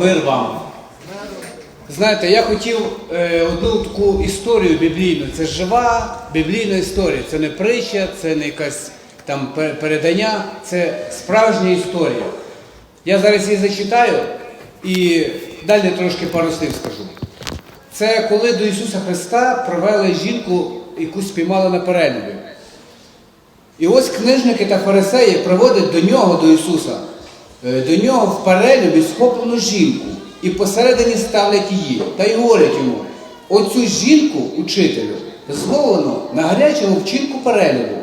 Мир вам. Знаєте, я хотів е, одну таку історію біблійну. Це жива біблійна історія. Це не притча, це не якась там передання, це справжня історія. Я зараз її зачитаю і далі трошки пару слів скажу. Це коли до Ісуса Христа провели жінку, яку спіймали на перелюбі. І ось книжники та фарисеї приводять до нього, до Ісуса, до нього в перелюбі схоплену жінку і посередині ставлять її та й говорять йому: оцю жінку, учителю, зловлено на гарячому вчинку перелюбу.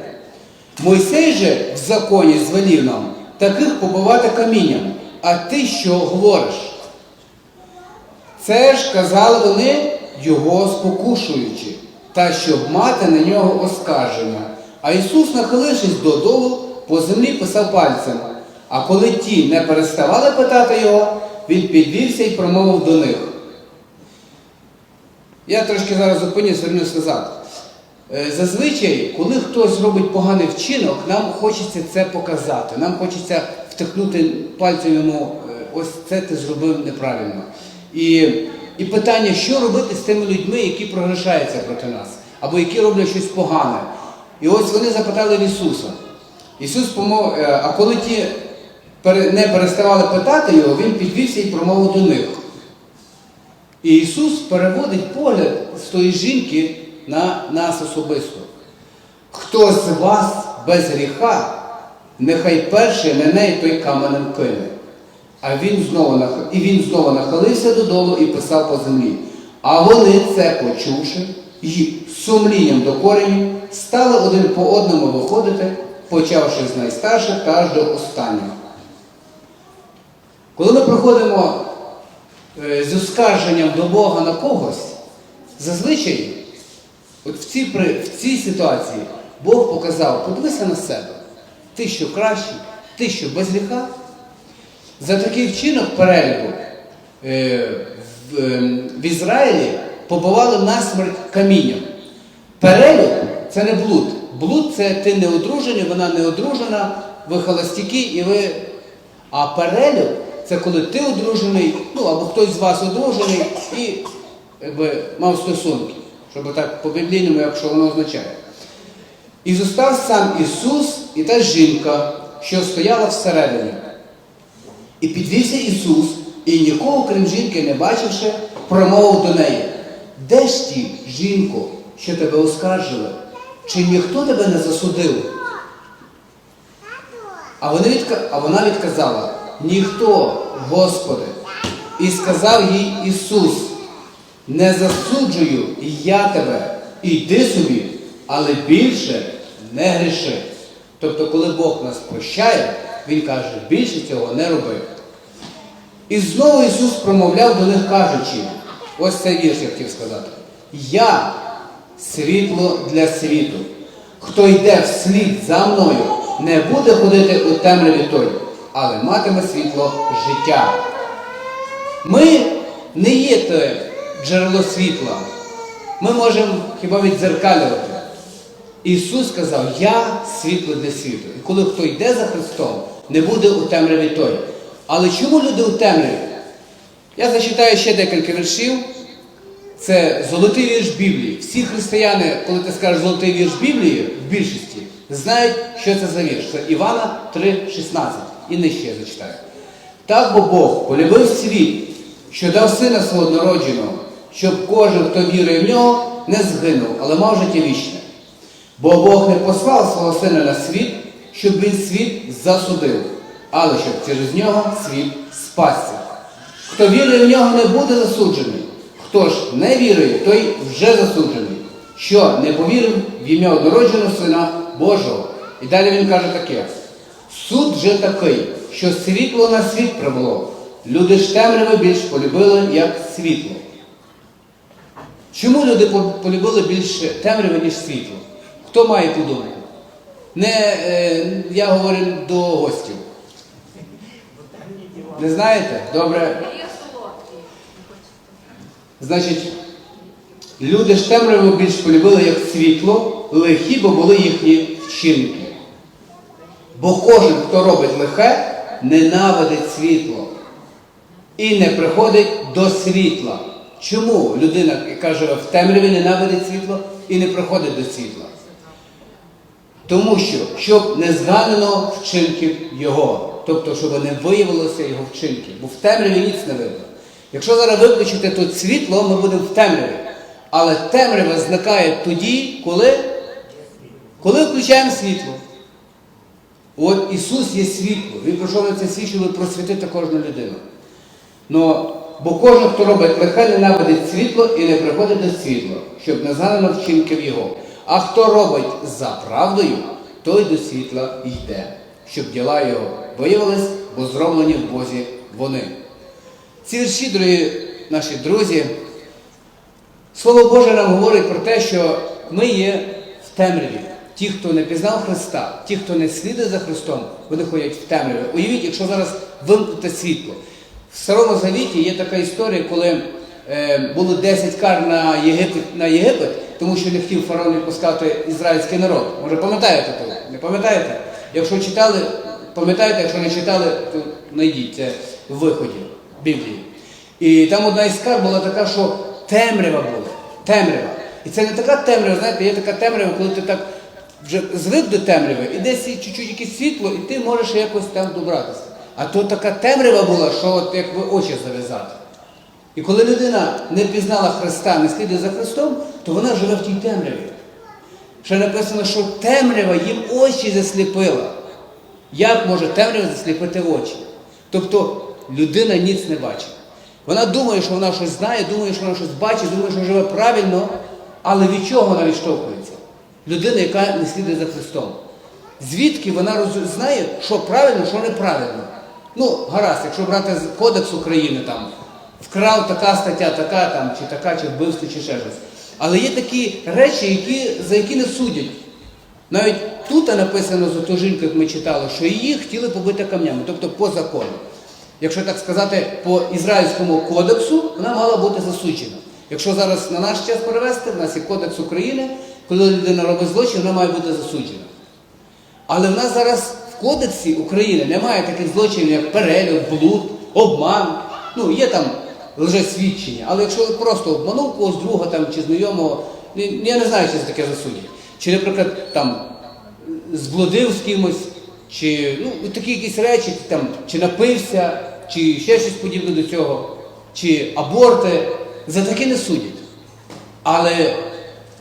Мойсей же в законі звелів нам таких побивати камінням, а ти що говориш? Це ж казали вони, його спокушуючи, та щоб мати на нього оскарження. А Ісус, нахилившись додолу, по землі писав пальцем. А коли ті не переставали питати його, він підвівся і промовив до них. Я трошки зараз зупинюсь, вернусь назад. Е, Зазвичай, коли хтось робить поганий вчинок, нам хочеться це показати. Нам хочеться втихнути пальцем йому, е, ось це ти зробив неправильно. І, і питання, що робити з тими людьми, які програшаються проти нас, або які роблять щось погане. І ось вони запитали в Ісуса. Ісус помов, е, а коли ті не переставали питати його, Він підвівся і промовив до них. І Ісус переводить погляд з тої жінки на нас особисто. Хто з вас без гріха, нехай перший на неї той каменем кине. А він знову нах... І він знову нахилився додолу і писав по землі. А вони це почувши, і сумлінням до коренів стали один по одному виходити, почавши з найстарших та аж до останнього. Коли ми приходимо е, з оскарженням до Бога на когось, зазвичай, от в цій, в цій ситуації Бог показав, подивися на себе. Ти що кращий, ти що без гріха. За такий вчинок перелюбу е, в, е, Ізраїлі побивали насмерть камінням. Перелюб це не блуд. Блуд це ти не одружений, вона не одружена, ви холостяки і ви. А перелюб це коли ти одружений, ну або хтось з вас одружений і якби, мав стосунки. Щоб так по біблійному, якщо воно означає. І зостав сам Ісус і та жінка, що стояла всередині. І підвівся Ісус, і нікого, крім жінки, не бачивши, промовив до неї: Де ж ті, жінко, що тебе оскаржили? Чи ніхто тебе не засудив? А вона відказала: Ніхто, Господи. І сказав їй Ісус: Не засуджую і я тебе, іди собі, але більше не гріши. Тобто, коли Бог нас прощає, Він каже, більше цього не роби. І знову Ісус промовляв до них, кажучи, ось цей вірш я хотів сказати. Я світло для світу. Хто йде вслід за мною, не буде ходити у темряві той, але матиме світло життя. Ми не є те джерело світла. Ми можемо хіба віддзеркалювати. Ісус сказав, я світло для світу. І коли хто йде за Христом, не буде у темряві той. Але чому люди у темряві? Я зачитаю ще декілька віршів. Це золотий вірш Біблії. Всі християни, коли ти скажеш золотий вірш Біблії, в більшості, знають, що це за вірш. Це Івана 3,16. І нижче я зачитаю. Так бо Бог полюбив світ, що дав сина свого однородженого, щоб кожен, хто вірує в нього, не згинув, але мав життя вічне. Бо Бог не послав свого сина на світ, щоб він світ засудив, але щоб через нього світ спасся. Хто вірує в нього, не буде засуджений. Хто ж не вірує, той вже засуджений, що не повірив в ім'я однородженого Сина Божого. І далі він каже таке: суд же такий, що світло на світ прибуло. Люди ж темряви більш полюбили, як світло. Чому люди полюбили більше темряви, ніж світло? Хто має ту думку? Не, е, я говорю до гостів. Не знаєте? Добре. Значить, люди ж темряву більш полюбили, як світло, лихі, бо були їхні вчинки. Бо кожен, хто робить лихе, ненавидить світло і не приходить до світла. Чому людина, яка живе в темряві, ненавидить світло і не приходить до світла? Тому що, щоб не зганено вчинків його, тобто, щоб не виявилося його вчинки, бо в темряві ніц не видно. Якщо зараз виключити тут світло, ми будемо в темряві. Але темрява зникає тоді, коли, коли включаємо світло. От Ісус є світло. Він прийшов на це світ, щоб просвітити кожну людину. Но, бо кожен, хто робить лихе, ненавидить світло і не приходить до світла, щоб не зганено вчинків його. А хто робить за правдою, той до світла йде, щоб діла його виявились, бо зроблені в Бозі вони. Ці вірші, дорогі наші друзі, Слово Боже нам говорить про те, що ми є в темряві. Ті, хто не пізнав Христа, ті, хто не слідує за Христом, вони ходять в темряві. Уявіть, якщо зараз вимкнути світло. В Старому Завіті є така історія, коли е, було 10 кар на Єгипет, на Єгипет, тому що не хотів фараон відпускати ізраїльський народ. Може, пам'ятаєте того? Не пам'ятаєте? Якщо читали, пам'ятаєте, якщо не читали, то знайдіть в виході Біблії. І там одна із кар була така, що темрява була. Темрява. І це не така темрява, знаєте, є така темрява, коли ти так вже звик до темряви, і десь чуть-чуть якесь світло, і ти можеш якось там добратися. А то така темрява була, що от як ви очі зав'язати. І коли людина не пізнала Христа, не слідує за Христом, то вона живе в тій темряві. Ще написано, що темрява їм очі засліпила. Як може темрява засліпити очі? Тобто людина ніц не бачить. Вона думає, що вона щось знає, думає, що вона щось бачить, думає, що живе правильно, але від чого вона відштовхується? Людина, яка не слідує за Христом. Звідки вона роз- знає, що правильно, що неправильно. Ну, гаразд, якщо брати Кодекс України, там, вкрав така стаття, така там, чи така, чи вбивство, чи ще щось. Але є такі речі, які, за які не судять. Навіть тут написано за ту жінку, як ми читали, що її хотіли побити камнями, тобто по закону. Якщо так сказати, по ізраїльському кодексу вона мала бути засуджена. Якщо зараз на наш час перевести, в нас є кодекс України, коли людина робить злочин, вона має бути засуджена. Але в нас зараз в кодексі України немає таких злочинів, як перельот, блуд, обман. Ну, є там лжесвідчення. Але якщо просто обманув когось друга там, чи знайомого, я не знаю, чи це таке засудять. Чи, наприклад, там зблудив з кимось, чи ну, такі якісь речі, там, чи напився, чи ще щось подібне до цього, чи аборти, за таке не судять. Але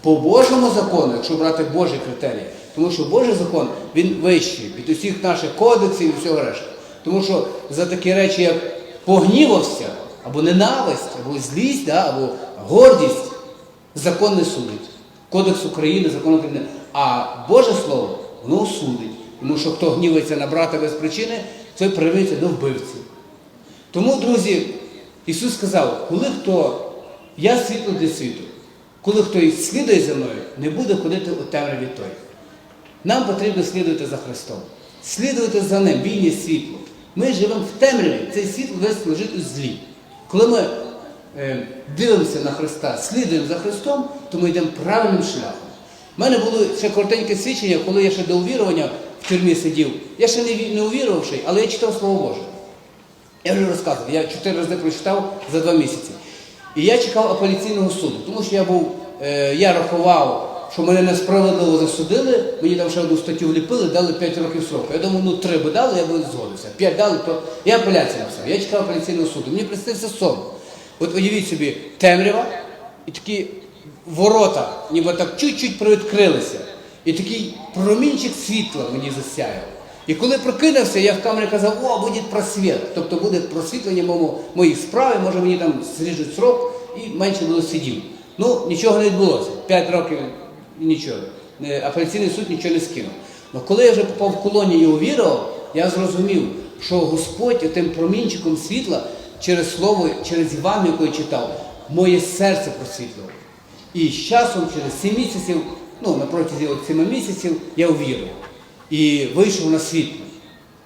по Божому закону, якщо брати Божі критерії, тому що Божий закон він вищий від усіх наших кодексів і всього решта. Тому що за такі речі, як погнівався, або ненависть, або злість, да, або гордість, закон не судить. Кодекс України, закон України. А Боже Слово, воно судить. Тому що хто гнівається на брата без причини, той привиться до вбивці. Тому, друзі, Ісус сказав, коли хто, я світло для світу, коли хтось слідує за мною, не буде ходити у темряві той. Нам потрібно слідувати за Христом, слідувати за Ним, Він є світло. Ми живемо в темряві, цей світло весь лежить у злі. Коли ми е, дивимося на Христа, слідуємо за Христом, то ми йдемо правильним шляхом. У мене було ще коротеньке свідчення, коли я ще до увірування в тюрмі сидів. Я ще не, не увірувавший, але я читав Слово Боже. Я вже розказував, я чотири рази прочитав за два місяці. І я чекав апеляційного суду, тому що я був, е, я рахував, що мене несправедливо засудили, мені там ще одну статтю вліпили, дали 5 років сроку. Я думав, ну 3 би дали, я би згодився. 5 дали, то я апеляцію написав. Я чекав апеляційного суду. Мені приснився сон. От уявіть собі, темрява і такі ворота, ніби так чуть-чуть привідкрилися. І такий промінчик світла мені засяяв. І коли прокинувся, я в камері казав, о, буде просвіт. Тобто буде просвітлення моєму- моїх справ, може мені там зріжуть срок і менше було сидів. Ну, нічого не відбулося. П'ять років нічого. Е, Апеляційний суд нічого не скинув. Але коли я вже попав в колонію і увірував, я зрозумів, що Господь тим промінчиком світла через слово, через Іван, яку я читав, моє серце просвітлював. І з часом, через 7 місяців, ну на протязі от 7 місяців, я увірував. І вийшов на світло.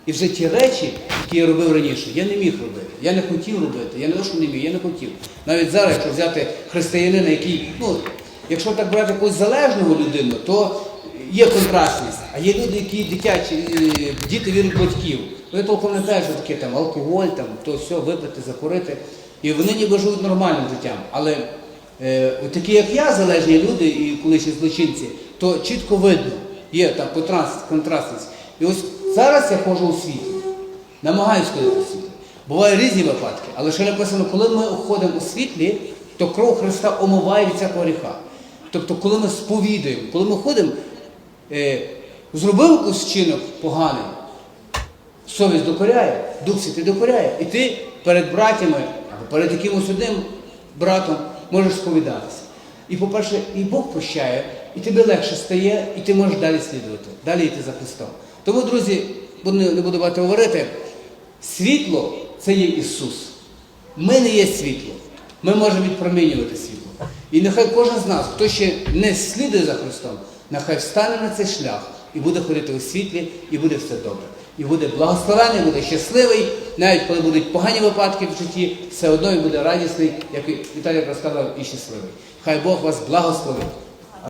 І вже ті речі, які я робив раніше, я не міг робити. Я не хотів робити. Я не то, що не міг, я не хотів. Навіть зараз, якщо взяти християнина, який, ну, якщо так брати якусь залежного людину, то є контрастність. А є люди, які дитячі, е, діти вірять батьків. Вони толком не знають, що таке там алкоголь, там, то все, випити, закурити. І вони ніби живуть нормальним життям. Але е, такі, як я, залежні люди і колишні злочинці, то чітко видно, є там контрастність. І ось зараз я ходжу у світлі, намагаюся ходити у світлі. Бувають різні випадки, але ще написано, коли ми ходимо у світлі, то кров Христа омиває від всякого гріха. Тобто, коли ми сповідуємо, коли ми ходимо, е, зробив якийсь вчинок поганий, совість докоряє, Дух Святий докоряє. І ти перед братями або перед якимось одним братом можеш сповідатися. І, по-перше, і Бог прощає, і тобі легше стає, і ти можеш далі слідувати, далі йти за Христом. Тому, друзі, не буду багато говорити, світло це є Ісус. Ми не є світло. Ми можемо відпромінювати світло. І нехай кожен з нас, хто ще не слідує за Христом, нехай встане на цей шлях і буде ходити у світлі, і буде все добре. І буде благословений, буде щасливий, навіть коли будуть погані випадки в житті, все одно він буде радісний, як Віталій розказав, і щасливий. Хай Бог вас благословить.